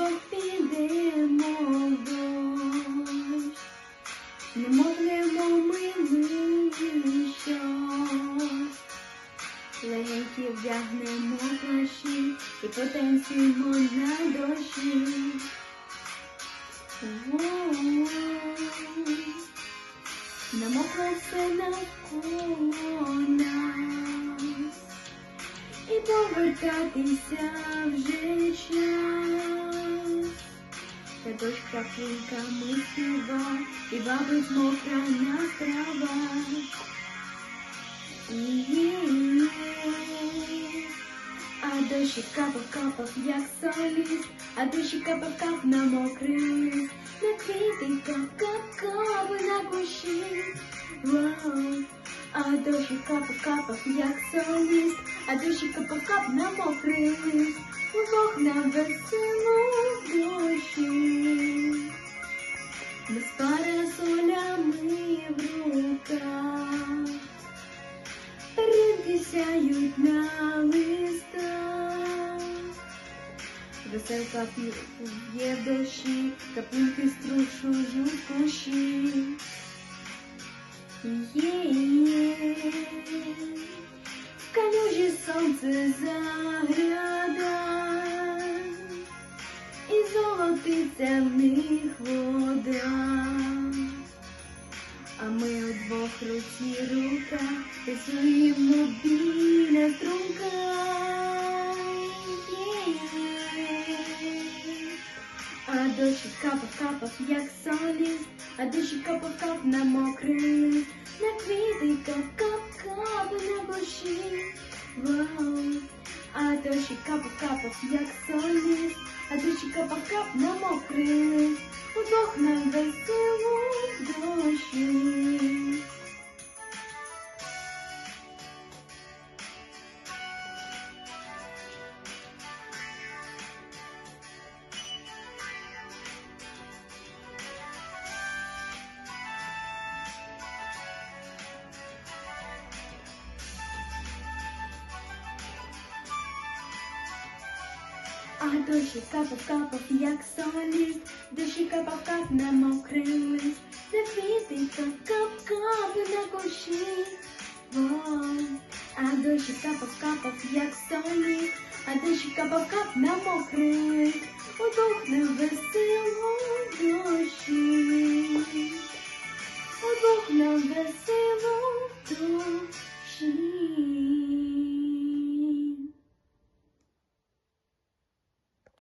разом підемо в дощ, не мовлемо ми щось, легенькі вдягнемо плащі і потанцюємо на дощі. Намокло все навколо нас і повертатися вже час. Та дощ крапинками співа, і бабить мокра на трава. А дощ капав, капав, як соліст, а дощ капав, кап на мокрий лист, на квіти кап, кап, кап на кущі. Вау. А дощ капав, капав, як соліст, а дощ капав, кап на мокрий лист, Бог нам весело руках, ринки сяють на листах. Веселка є в дощі, капельки струшують кущі. Є-є. В калюжі сонце загляда, і золотиться в них вода. А ми удвох руці рука, рисуємо біля струмка. Є. А дощик капав, капав, як соліст, а дощик капав, кап на мокрий на квіти кап, кап, кап на буші. Вау. А дощик капав, капав, як соліст, а дощик капав, кап на мокрий удвох нам весело А дощі капав, капав, як соліст, дощі капав, кап на мокрий лист, Це квіти кап, кап, кап на кущі. А дощі капав, капав, як соліст, а дощі капав, кап на мокрий лист, удох не весело